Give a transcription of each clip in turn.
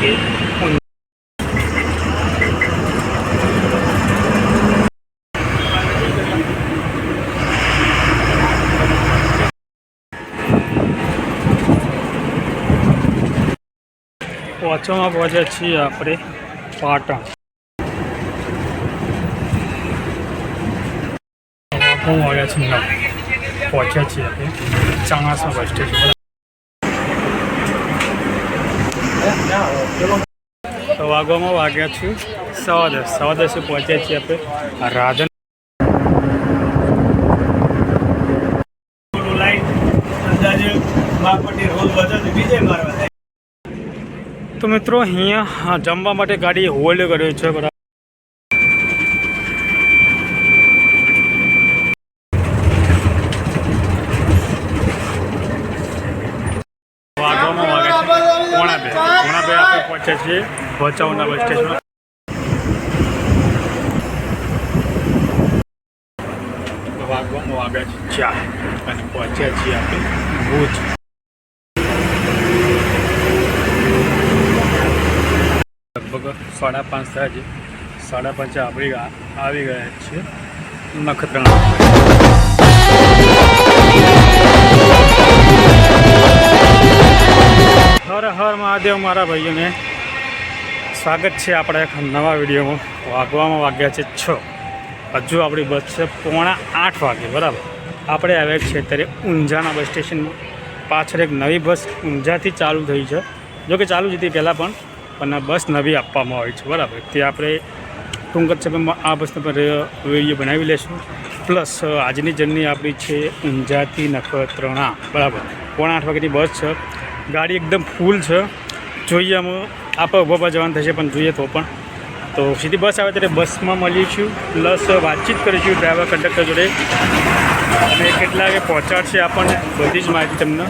વાગે પહોંચવામાં પહોંચ્યા છીએ આપણે પાટણ બહુ વાગ્યા છે નવ પહોંચ્યા છીએ આપણે ચાણસમાં બસ સ્ટેશન તો વાગવામાં વાગ્યા છું સવા દસ. સવા દસે પહોંચ્યા છીએ આપણે રાધન તો મિત્રો, અહીંયા જમવા માટે ગાડી હોલ્ડ કર્યો છે બરાબર વાગવામાં વાગે છે પોણા બે પોણા બે આપણે પહોંચ્યા છીએ ભચાઉના બસ સ્ટેશન વાગવામાં વાગે છે ચાર અને પહોંચ્યા છીએ આપણે ભુજ. લગભગ સાડા પાંચ થયા છે. સાડા પાંચે આપણી આવી ગયા છીએ નખત્રાણા. હર હર મહાદેવ મારા ભાઈઓને. સ્વાગત છે આપણા એક નવા વિડીયોમાં. વાગવામાં વાગ્યા છે છ. હજુ આપણી બસ છે પોણા આઠ વાગે, બરાબર. આપણે આવ્યા છીએ અત્યારે ઊંઝાના બસ સ્ટેશનમાં પાછળ એક નવી બસ ઊંઝાથી ચાલુ થઈ છે. જો કે ચાલુ જ હતી પહેલાં પણ પણ આ બસ નવી આપવામાં આવી છે, બરાબર. તે આપણે ટૂંક જ સમયમાં આ બસને પણ વીડિયો બનાવી લઈશું પ્લસ, આજની જર્ની આપણી છે ઊંઝાથી નખત્રણા, બરાબર. પોણા આઠ વાગ્યાની બસ છે. ગાડી એકદમ ફૂલ છે. જોઈએ અમે આપણે ઊભા ઊભા જવાનું થશે, પણ જોઈએ તો પણ. તો સીધી બસ આવે ત્યારે બસમાં મળીશું પ્લસ વાતચીત કરીશું ડ્રાઈવર કંડક્ટર જોડે. અને કેટલા વાગે પહોંચાડશે આપણને બધી જ માહિતી તમને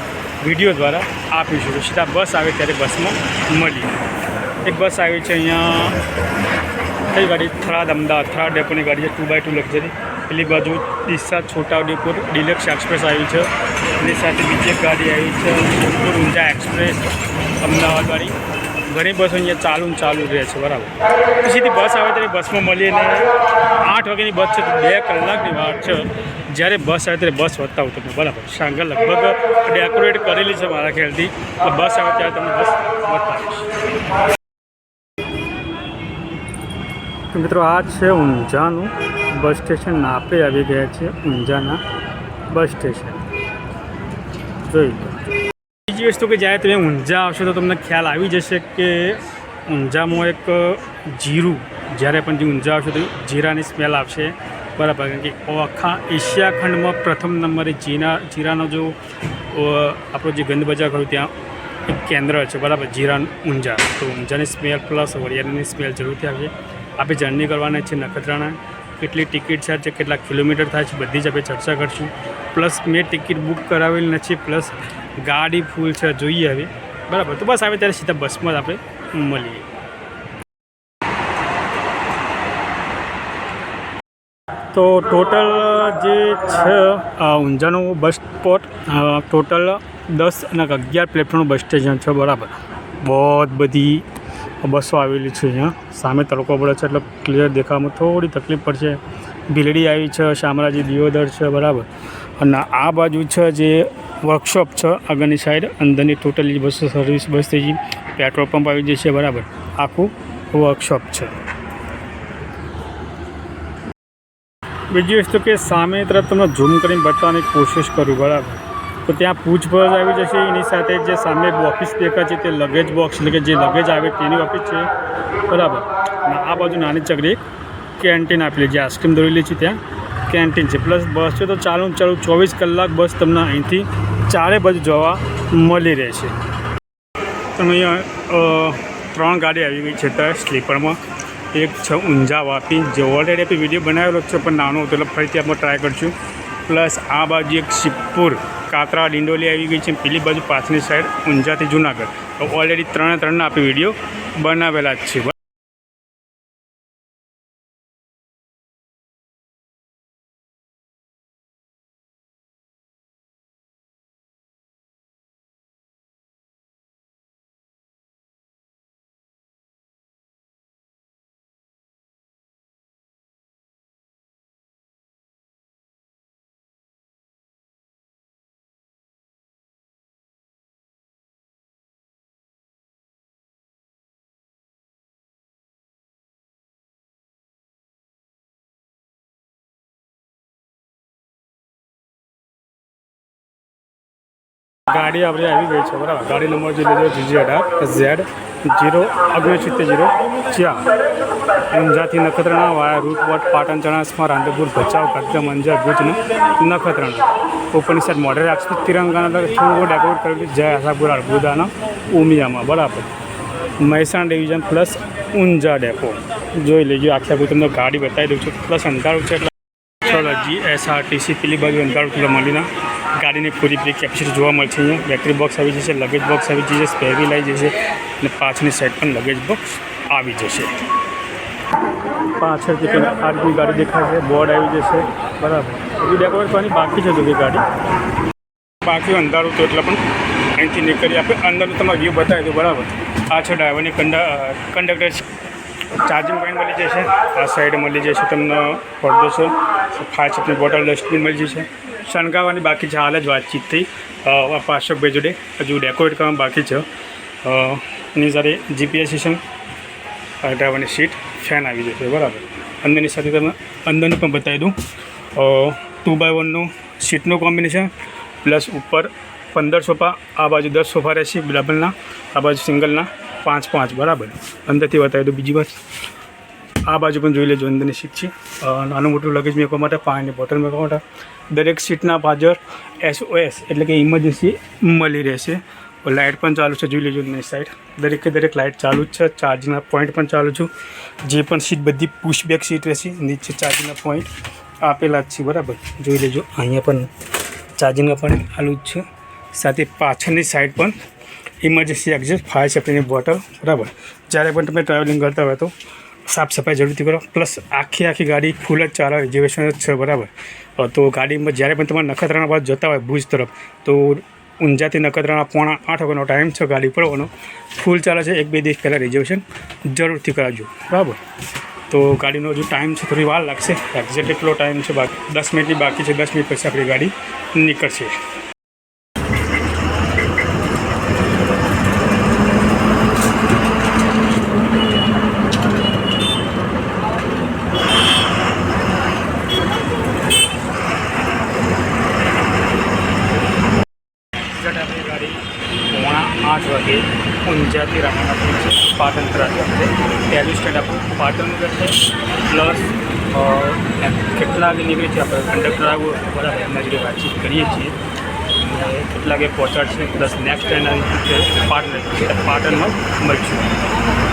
વીડિયો દ્વારા આપીશું. સીધા બસ આવે ત્યારે બસમાં મળીએ. એક બસ આવી છે અહીંયા. કઈ ગાડી? થરાદ, અમદાવાદ. થરાદ ડેપોની ગાડી છે ટુ બાય ટુ લક્ઝરી પેલી બાજુ ડીસા છોટાઉદેપુર ડિલક્સ એક્સપ્રેસ આવી છે. એની સાથે બીજી ગાડી આવી છે જોધપુર ઊંઝા એક્સપ્રેસ અમદાવાદવાળી ઘણી બસો અહીંયા ચાલુ ને ચાલુ રહે છે, બરાબર. પછીથી બસ આવે ત્યારે બસમાં મળીએ ને આઠ વાગ્યાની બસ છે બે કલાકની વાત છે. જ્યારે બસ આવે ત્યારે બસ વધતા બતાવું તમને બરાબર. સાંગર લગભગ ડેકોરેટ કરેલી છે મારા ખ્યાલથી. બસ આવે ત્યારે તમે બસ વધતા મિત્રો, આ છે ઊંઝાનું બસ સ્ટેશન આપણે આવી ગયા છીએ ઊંઝાના બસ સ્ટેશન. જોઈ બીજી વસ્તુ કે જ્યારે તમે ઊંઝા આવશો તો તમને ખ્યાલ આવી જશે કે ઊંઝામાં એક જીરું, જ્યારે પણ જે ઊંઝા આવશો તો જીરાની સ્મેલ આવશે. બરાબર, કારણ કે આખા એશિયા ખંડમાં પ્રથમ નંબરે જીરા જીરાનો જો આપણો જે ગંદ બજાર ખરું ત્યાં એક કેન્દ્ર છે, બરાબર, જીરા ઊંઝા. તો ઊંઝાની સ્મેલ પ્લસ વરિયાળીની સ્મેલ જરૂરથી આવશે. આપણે જર્ની કરવાના છે નખત્રાણા. કેટલી ટિકિટ છે કેટલા કિલોમીટર થાય છે, બધી જ આપણે ચર્ચા કરશું. પ્લસ મેં ટિકિટ બુક કરાવેલી નથી, પ્લસ ગાડી ફૂલ છે, જોઈએ હવે. બરાબર, તો બસ, આવે ત્યારે સીધા બસમાં જ આપણે મળીએ. તો ટોટલ જે છે ઊંઝાનું બસ સ્પોટ ટોટલ દસ અને અગિયાર પ્લેટફોર્મનું બસ સ્ટેશન છે, બરાબર. બહુ બધી બસો આવેલી છે અહીંયા. સામે તડકો પડે છે એટલે ક્લિયર દેખાવામાં થોડી તકલીફ પડશે. ભીલડી આવી છે, શામળાજી દિયોદર છે, બરાબર. અને આ બાજુ છે જે વર્કશોપ છે, આગળની સાઈડ અંદરની ટોટલી બસ સર્વિસ બસ થઈ ગઈ. પેટ્રોલ પંપ આવી જશે, બરાબર. આખું વર્કશોપ છે. બીજી વસ્તુ કે સામે તરફ તમને ઝૂમ કરીને બતાવવાની કોશિશ કરું, બરાબર. તો ત્યાં પૂછપરછ આવી જશે. એની સાથે જે સામે ઓફિસ દેખાય છે, તે લગેજ બોક્સ એટલે કે જે લગેજ આવે તેની ઓફિસ છે. બરાબર. આ બાજુ નાની ચકડી કેન્ટીન આપેલી જે આઈસ્ક્રીમ દોરેલી છે ત્યાં. કેન્ટીન છે. પ્લસ બસ છે તો ચાલુ ચાલુ ચોવીસ કલાક બસ તમને અહીંથી ચારે બાજુ જોવા મળી રહેશે. તમે અહીંયા ત્રણ ગાડી આવી ગઈ છે ત્યાં સ્લીપરમાં. એક છે ઊંઝા વાપી. જે ઓલરેડી આપણે વીડિયો બનાવેલો છે, પણ નાનો હતો એટલે ફરીથી આપણે ટ્રાય કરીશું. પ્લસ આ બાજુ એક શિવપુર કાતરા ડિંડોલી આવી ગઈ છે. પેલી બાજુ પાછળની સાઈડ ઊંઝાથી જુનાગઢ. તો ઓલરેડી ત્રણે ત્રણના આપણે વીડિયો બનાવેલા જ છે. ગાડી આપણે આવી ગઈ છે, બરાબર. ગાડી નંબર જે લીધો જીજી અઢાર ઝેડ જીરો ઓગણસિત્તેર જીરો ચાર ઊંઝાથી નખત્રાણા વાયા રૂટવટ પાટણ ચણાસમાં રાંધપુર ભચાઉ કચ્છ મંજા ભુજનું નખત્રાણા. ઉપરની સાઈડ મોઢે રાખશું. તિરંગાના થોડું ડેકોરેટ કરેલું જય આશાપુર અડબુદાના ઉમિયામાં. બરાબર. Mehsana division plus Unjha depot જોઈ લેજો, આખી આખું તમને ગાડી બતાવી દઉં છું. પ્લસ અંધારું છે એટલે ચલો જી એસઆરટીસી પેલી બાજુ અંધારું કિલો મળીને ગાડીની પૂરી પૂરી કેપેસિટી જોવા મળશે અહીંયા. બેટરી બોક્સ આવી જશે લગેજ બોક્સ આવી જશે સ્પેરી લાવી જશે અને પાછળની સાઈડ પણ લગેજ બોક્સ આવી જશે. પાછળથી પણ આરતી ગાડી દેખાય છે બોર્ડ આવી જશે. બરાબર. હજી ડેકોરેટ કરવાની બાકી છે જોકે ગાડી. બાકી અંધારું તો એટલે પણ અહીંથી નીકળી આપણે અંદરનું તમારે વ્યૂ બતાવી દો બરાબર. આ છે ડ્રાઈવરની કંડક્ટર ચાર્જિંગ પોઈન્ટ મળી જશે. આ સાઈડ મળી જશે તમને પડદો છે. ફાયર સેફ્ટી બોટલ ડસ્ટબિન મળી જશે. શણગાવવાની બાકી છે, હાલ જ વાતચીત થઈ. પાર્શ્વભાઈ જોડે હજુ ડેકોરેટ કરવાનું બાકી છે. એની સાથે જીપીએસ સિસ્ટમ ડ્રાઈવરની સીટ ફેન આવી જશે, બરાબર. અંદરની સાથે તમે અંદરની પણ બતાવી દઉં. ટુ બાય વનનું સીટનું કોમ્બિનેશન પ્લસ ઉપર પંદર સોફા, આ બાજુ દસ સોફા રહેશે ડબલના આ બાજુ સિંગલના પાંચ પાંચ, બરાબર. અંદરથી બતાવી દઉં બીજી વાત. આ બાજુ પણ જોઈ લેજો અંદરની સીટ છે. નાનું મોટું લગેજ મૂકવા માટે પાણીની બોટલ મૂકવા માટે. દરેક સીટના પાછળ એસઓએસ એટલે કે ઇમરજન્સી મળી રહેશે. લાઇટ પણ ચાલુ છે, જોઈ લેજો અંદરની સાઈડ દરેકે દરેક લાઇટ ચાલુ જ છે. ચાર્જિંગના પોઈન્ટ પણ ચાલુ છું. જે પણ સીટ બધી પુશબેક સીટ રહેશે. નીચે ચાર્જિંગના પોઈન્ટ આપેલા જ છે, બરાબર? જોઈ લેજો, અહીંયા પણ ચાર્જિંગના પોઈન્ટ ચાલુ જ છે. સાથે પાછળની સાઈડ પણ ઇમરજન્સી એક્ઝિટ ફાયર સેફ્ટીની બોટલ બરાબર? જ્યારે પણ તમે ટ્રાવેલિંગ કરતા હોય તો સાફ સફાઈ જરૂરથી કરો. પ્લસ આખી આખી ગાડી ફૂલ જ ચાલે રિઝર્વેશન જ છે બરાબર. તો ગાડીમાં જ્યારે પણ તમારે નખત્રાણા બાદ જતા હોય, ભુજ તરફ, તો ઊંઝાથી નખત્રાણા પોણા આઠ વાગ્યાનો ટાઈમ છે ગાડી પડવાનો ફૂલ ચાલે છે, એક બે દિવસ પહેલાં રિઝર્વેશન જરૂરથી કરાવજો. બરાબર. તો ગાડીનો હજુ ટાઈમ છે, થોડી વાર લાગશે. એક્ઝેક્ટ એટલો ટાઈમ છે, બાકી દસ મિનિટની બાકી છે, દસ મિનિટ પછી આપણી ગાડી નીકળશે એક્ઝેક્ટ આપણી ગાડી પોણા આઠ વાગે ઊંઝાથી રવાના થઈ છે પાટણ તરફ જશે પહેલું સ્ટેન્ડ આપણું પાટણ જશે પ્લસ કેટલા વાગે નીકળે છે. આપણે કંડક્ટર બરાબર એમના જોડે વાતચીત કરીએ છીએ. અને કેટલા વાગે પહોંચાડશે પ્લસ નેક્સ્ટ છે પાટણ પાટણમાં મળશું.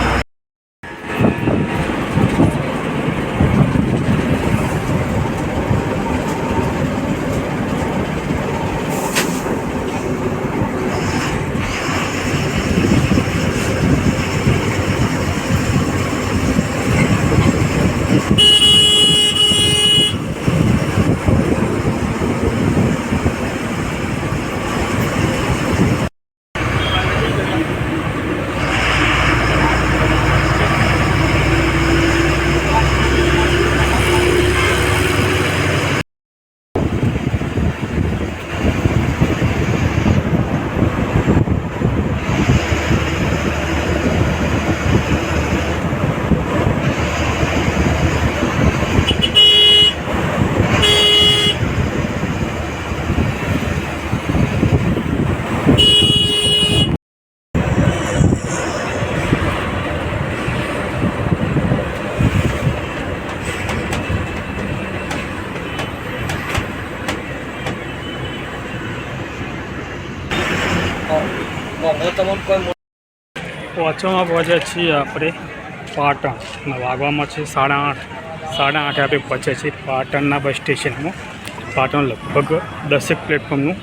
પહોંચવામાં પહોંચ્યા છીએ આપણે પાટણ. વાગવામાં છે સાડા આઠ. સાડા આઠે આપણે પહોંચ્યા છીએ પાટણના બસ સ્ટેશનમાં. પાટણ લગભગ દસેક પ્લેટફોર્મનું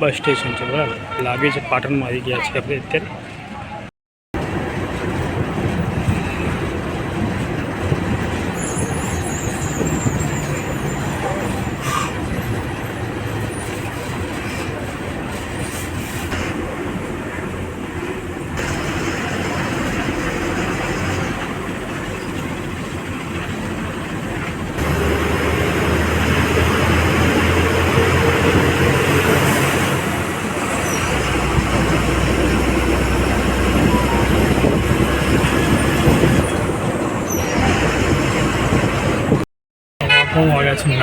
બસ સ્ટેશન છે, બરાબર? લાગે છે પાટણમાં આવી ગયા છે આપણે અત્યારે હું આવ્યા છે નવ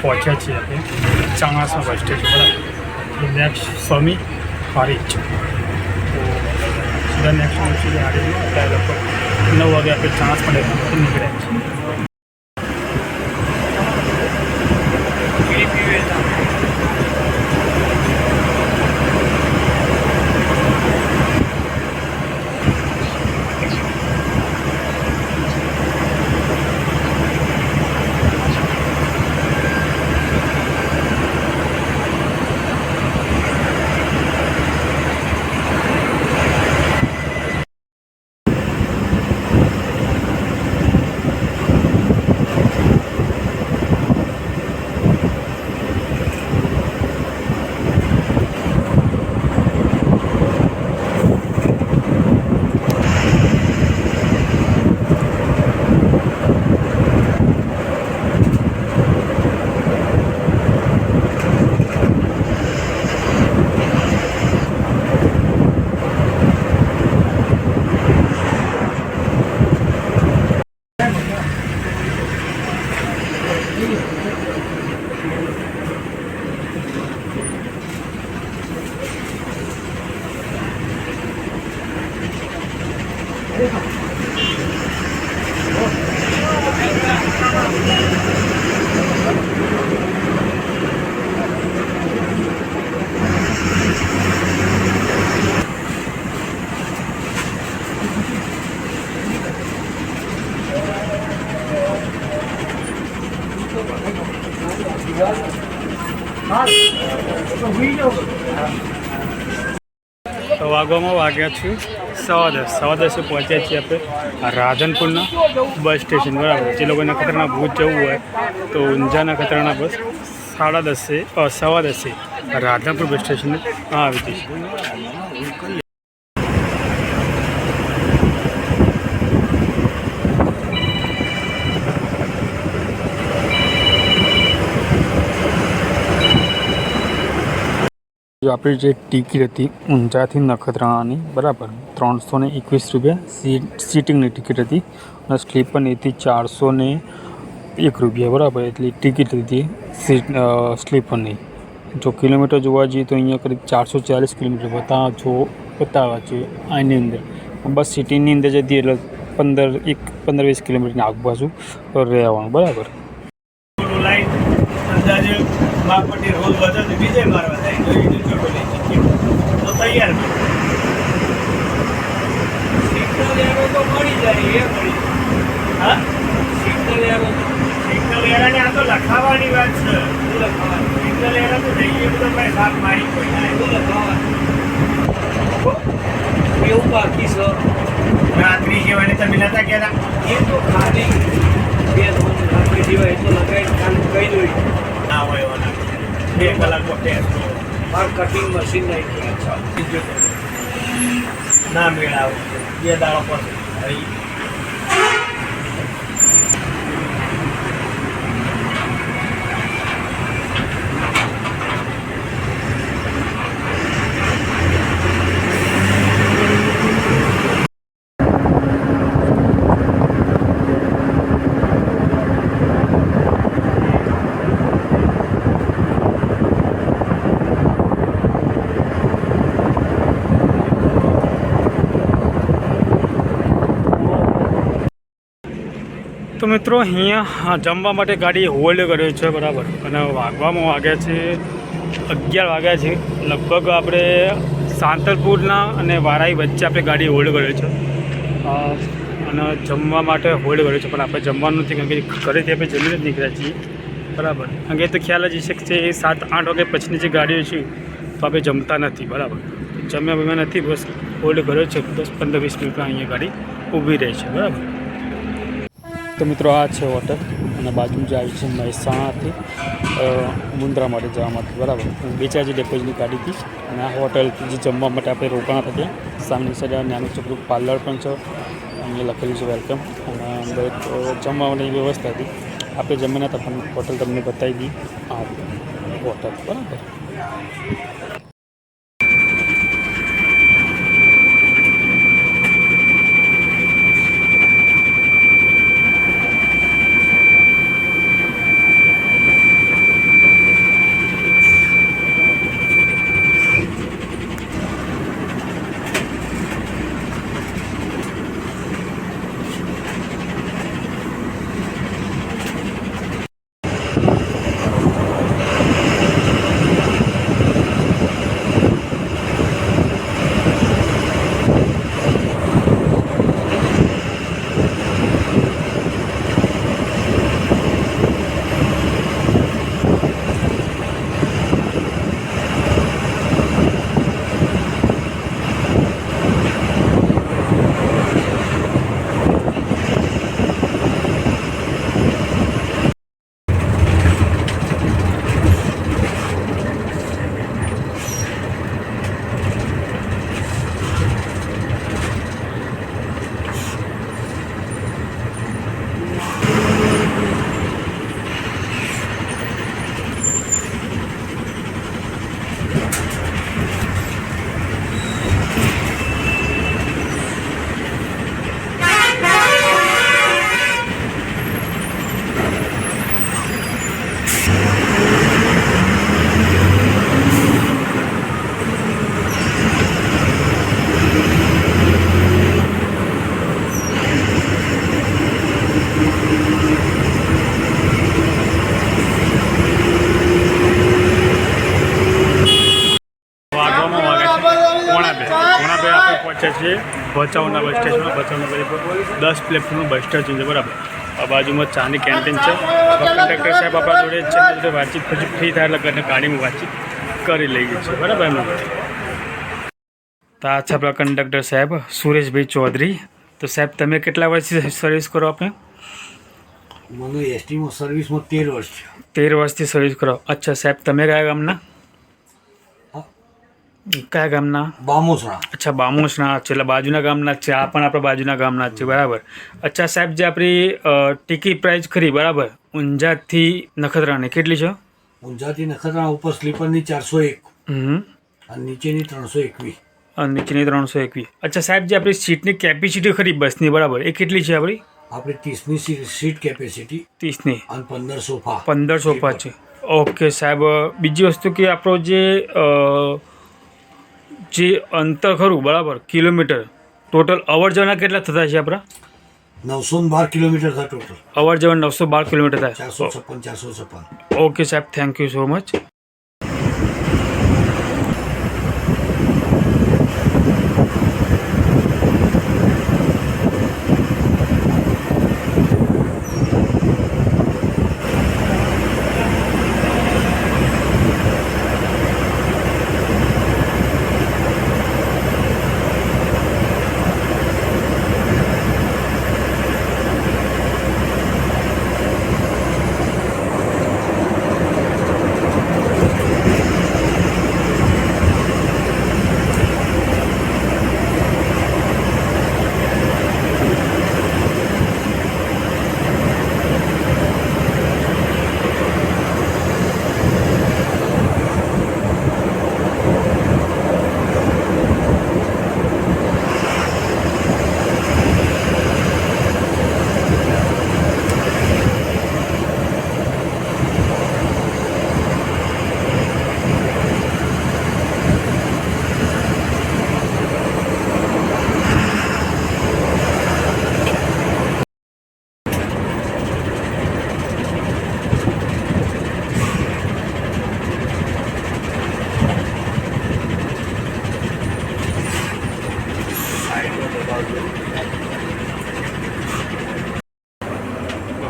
પહોંચ્યા છીએ આપણે ચાણાસમાં બસ સ્ટેશન બરાબર નેક્સ્ટ સ્વામી છે તો સીધા નેક્સ્ટ સુધી હારીજમાં અત્યારે લગભગ નવ વાગે આપણે ચાણસ પડે નીકળ્યા છીએ તો વાગવામાં વાગ્યા છું સવા દસ સવા દસે પહોંચ્યા છીએ આપણે રાધનપુરના બસ સ્ટેશન, બરાબર. જે લોકોને ખતરાના ભૂત જવું હોય તો ઊંઝાના ખતરાના બસ સાડા દસે સવા દસે રાધનપુર બસ સ્ટેશને આવી હતી આપણી જે ટિકિટ હતી ઊંઝાથી નખત્રાણાની, બરાબર. ત્રણસો ને એકવીસ રૂપિયા. સીટ, સીટિંગની ટિકિટ હતી. અને સ્લીપરની હતી ચારસો ને એક રૂપિયા, બરાબર? એટલી ટિકિટ હતી, સીટ સ્લીપરની. જો કિલોમીટર જોવા જઈએ તો અહીંયા કરીબ ચારસો ચાલીસ કિલોમીટર બતા જો, બતાવવા છે, આની અંદર. બસ સિટીની અંદર જતી એટલે પંદર, એક પંદર વીસ કિલોમીટરની આજુબાજુ રહેવાનું, બરાબર? અંદાજે માપપટ્ટી રોલ તો મારવા જાય તો તૈયાર સિગ્નલ એરો તો મળી જાય એ મળી હા સિગ્નલ એરો સિગ્નલ એરાને આ તો લખાવાની વાત છે શું સિગ્નલ એરા તો જઈએ બધો ભાઈ સાપ મારી કોઈ ના એવું લખાવાનું એવું બાકી છે રાત્રિ જેવાને તમે નતા કહેતા એ તો ખાલી બે ત્રણ રાત્રિ જેવા તો લગાવી કામ કહી દઉં ના હોય એવા બે કલાક ટેસ્ટ મારું કટિંગ મશીન નહીં ના મેળાવ. બે દાડો પછી. はい。તો મિત્રો, અહીંયા જમવા માટે ગાડી હોલ્ડ કર્યો છે, બરાબર. અને વાગવામાં વાગ્યા છે, અગિયાર વાગ્યા છે. લગભગ આપણે સાંતલપુરના અને વારાઈ વચ્ચે આપણે ગાડી હોલ્ડ કર્યો છે. અને જમવા માટે હોલ્ડ કર્યો છે, પણ આપણે જમવાનું નથી, કારણ કે ઘરેથી આપણે જમીને જ નીકળ્યા છીએ. બરાબર. કારણ કે તો ખ્યાલ જ છે કે સાત આઠ વાગે પછીની જે ગાડીઓ છે, તો આપણે જમતા નથી, બરાબર. જમ્યા બમ્યા નથી, બસ હોલ્ડ કર્યો છે, દસ પંદર વીસ મિનિટમાં અહીંયા ગાડી ઊભી રહે છે, બરાબર. તો મિત્રો આ છે હોટલ. અને બાજુમાં જે આવી છે મહેસાણાથી મુંદ્રા માટે જવા માટે. બરાબર. બે ચાર જે ડેપોઝની ગાડી હતી. અને આ હોટલ જે જમવા માટે આપણે રોકાણા હતા ત્યાં. સામેની સાઈડ નાનું છોકરું પાર્લર પણ છે. અહીંયા લખેલું છે વેલકમ અને અંદર જમવા માટેની વ્યવસ્થા હતી. આપણે જમીને હતા પણ હોટલ તમને બતાવી દી આ હોટલ બરાબર. ભચાઉના બસ સ્ટેશન ભચાઉના બસ દસ પ્લેટફોર્મનું બસ સ્ટેશન છે બરાબર. આ બાજુમાં ચાની કેન્ટીન છે. કંડક્ટર સાહેબ આપણા જોડે છે જોડે વાતચીત પછી ફ્રી થાય એટલે ઘરને ગાડીમાં વાતચીત કરી લઈએ છીએ બરાબર એમનું તો આ છે આપણા કંડક્ટર સાહેબ સુરેશભાઈ ચૌધરી. તો સાહેબ તમે કેટલા વર્ષથી સર્વિસ કરો આપણે મને એસટીમાં સર્વિસમાં તેર વર્ષ છે તેર વર્ષથી સર્વિસ કરો. અચ્છા સાહેબ તમે કયા ગામના. કયા ગામના? બામોસણા. અચ્છા બામુસના છે એટલે બાજુના ગામના છે. આ પણ આપણા બાજુના ગામના છે બરાબર. અચ્છા સાહેબ જે આપણી ટિકિટ પ્રાઇસ ખરી બરાબર. ઊંઝાથી નખત્રાણી કેટલી છે? ઊંઝાથી નખત્રાણા ઉપર સ્લીપરની ચારસો એક. અને નીચેની ત્રણસો એકવીસ. અને નીચેની ત્રણસો એકવીસ. અચ્છા સાહેબ જે આપણી સીટની કેપેસિટી ખરી બસની બરાબર એ કેટલી છે આપણી? આપણી ત્રીસની સીટ કેપેસિટી ત્રીસની. અને પંદર સોફા. પંદર સોફા છે. ઓકે સાહેબ બીજી વસ્તુ કે આપણો જે જે અંતર ખરું બરાબર કિલોમીટર. ટોટલ અવર જવાના કેટલા થતા છે આપણા? નવસો બાર કિલોમીટર થાય ટોટલ અવર જવા નવસો બાર કિલોમીટર ચારસો છપ્પન ચારસો છપ્પન. ઓકે સાહેબ થેન્ક યુ સો મચ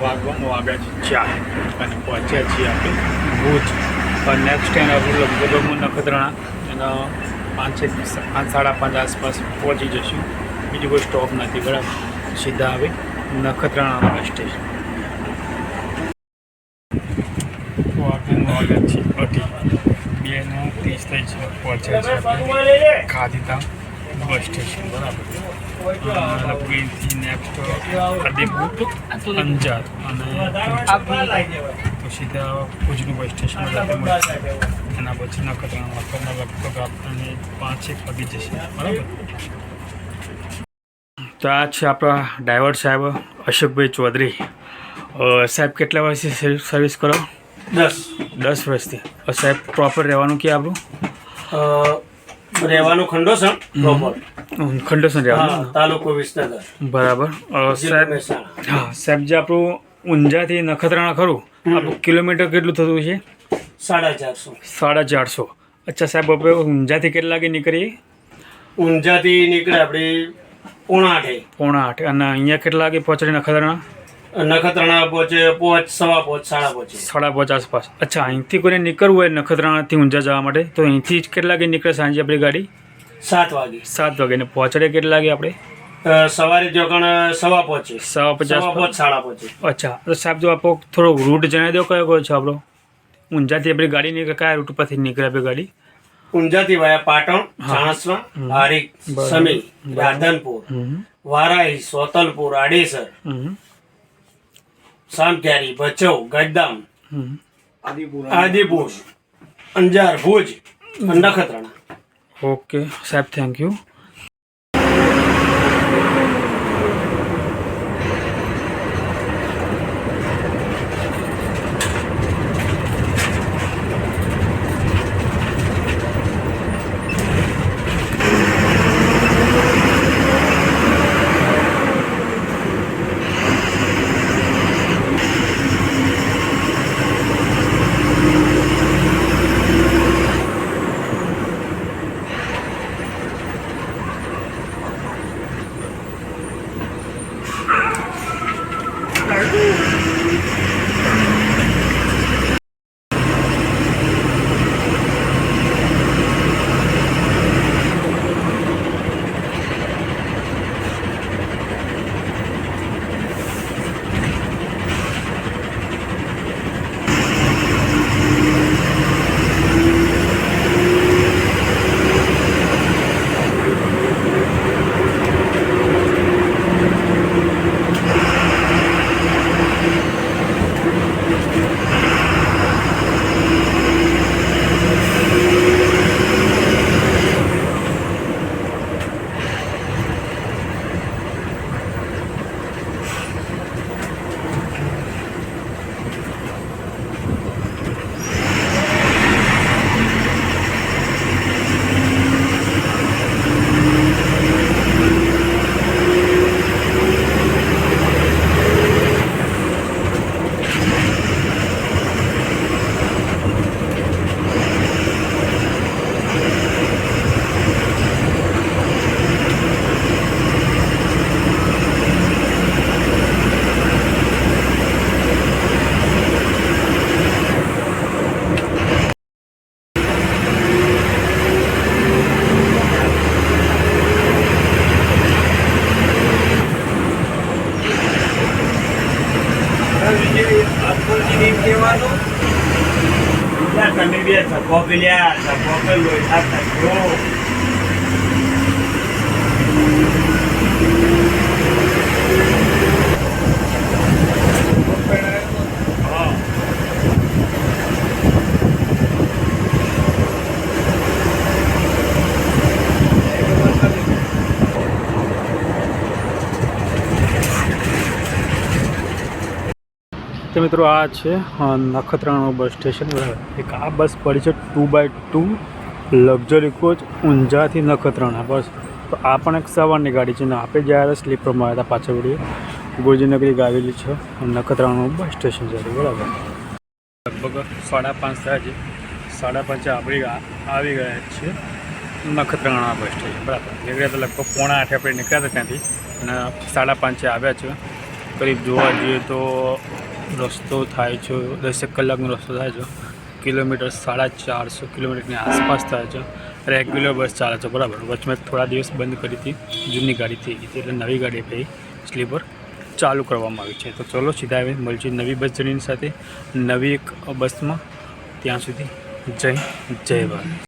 વાગવામાં વાગ્યા છે ચાર અને પહોંચ્યા છીએ આપણે ભુજ ટ્રેન આપણું લગભગ નખત્રાણા એના પાંચ પાંચ સાડા પાંચ આસપાસ પહોંચી જશું. બીજું કોઈ સ્ટોપ નથી, બરાબર? સીધા આવે નખત્રાણા સ્ટેશન વાગ્યા છે અઢી. બે નું ત્રીસ થઈ છે, પહોંચ્યા છે બસ સ્ટેશન, બરાબર? નેક્સ્ટ આદિપુર અંજાર અને તો સીધા ભુજનું બસ સ્ટેશન જાતે મળશે એના પછી નખત્રાણા નખત્રાણા લગભગ આપણને પાંચેક વાગી જશે. બરાબર? તો આ છે આપણા ડ્રાઈવર સાહેબ અશોકભાઈ ચૌધરી. સાહેબ કેટલા વર્ષથી સર્વિસ- સર્વિસ કરો? દસ. દસ વર્ષથી. સાહેબ પ્રોપર રહેવાનું કે આપણું રહેવાનું ખંડોસણ પ્રોપર હમ, ખંડોસન રહેવાનું. તાલુકો વિસનગર. બરાબર. સાહેબ હા સાહેબ જે આપણું ઊંઝાથી નખત્રાણા ખરું? આપણું કિલોમીટર કેટલું થતું છે સાડા ચારસો સાડા ચારસો અચ્છા સાહેબ આપણે ઊંઝાથી કેટલા વાગે નીકળીએ? ઊંઝાથી નીકળે આપણે પોણા આઠે પોણા આઠ અને અહીંયા કેટલા વાગે પહોંચે નખત્રાણા? નખત્રાણા પહોંચે પહોંચ સવા પહોંચ સાડા પહોંચ સાડા પહોંચ આસપાસ. અચ્છા અહીંથી કોઈને નીકળવું હોય નખત્રાણાથી ઊંઝા જવા માટે તો અહીંથી જ કેટલા વાગે નીકળે સાંજે આપણી ગાડી? સાત વાગે. સાત વાગે. ને પહોંચડે કેટલા વાગે આપણે? સવારે જો કણ સવા પહોંચે સવા પચાસ સવા પહોંચ સાડા પહોંચે અચ્છા તો સાહેબ જો આપો થોડો રૂટ જણાવી દો કયો કયો છે આપણો? ઊંઝાથી આપણી ગાડી નીકળે કયા રૂટ પરથી નીકળે આપણી ગાડી? ઊંઝાથી વાયા પાટણ ચાણસમા હારીક. સમી રાધનપુર હમ. વારાહી સોતલપુર આડેસર હમ. સામક્યારી ભચૌ ગદ્દામ હમ. આદિપુર. અંજાર ભુજ નખત્રાણા. ઓકે સાહેબ થેન્ક યુ ના તમે બે ધક્કો પેલ્યા ધક્કો પેલો લોહી તો મિત્રો, આ છે નખત્રાણું બસ સ્ટેશન. એક આ બસ પડી છે two by two luxury coach ઊંઝાથી Nakhatrana. બસ. તો આ પણ એક સવારની ગાડી છે. ને આપણે જ્યારે સ્લીપરમાં આવ્યા હતા પાછળ વળીએ. ગુરજીનગરી આવેલી છે નખત્રાણું બસ સ્ટેશન છે બરાબર. લગભગ સાડા પાંચ થયા છે. સાડા પાંચે આપણી આવી ગયા છે નખત્રાણા બસ સ્ટેશન. બરાબર. નીકળ્યા તો લગભગ પોણા આઠે આપણે નીકળ્યા હતા ત્યાંથી. અને સાડા પાંચે આવ્યા છે. કરીબ જોવા જઈએ તો રસ્તો થાય છે, દસેક કલાકનો રસ્તો થાય છે. કિલોમીટર સાડા ચારસો કિલોમીટરની આસપાસ થાય છે. રેગ્યુલર બસ ચાલે છે, બરાબર. વચમાં થોડા દિવસ બંધ કરી હતી, જૂની ગાડી થઈ ગઈ હતી, એટલે નવી ગાડી ભાઈ સ્લીપર ચાલુ કરવામાં આવી છે. તો ચલો સીધા આવે મળશે નવી બસ જર્નીની સાથે. નવી એક બસમાં. ત્યાં સુધી જય જય ભારત.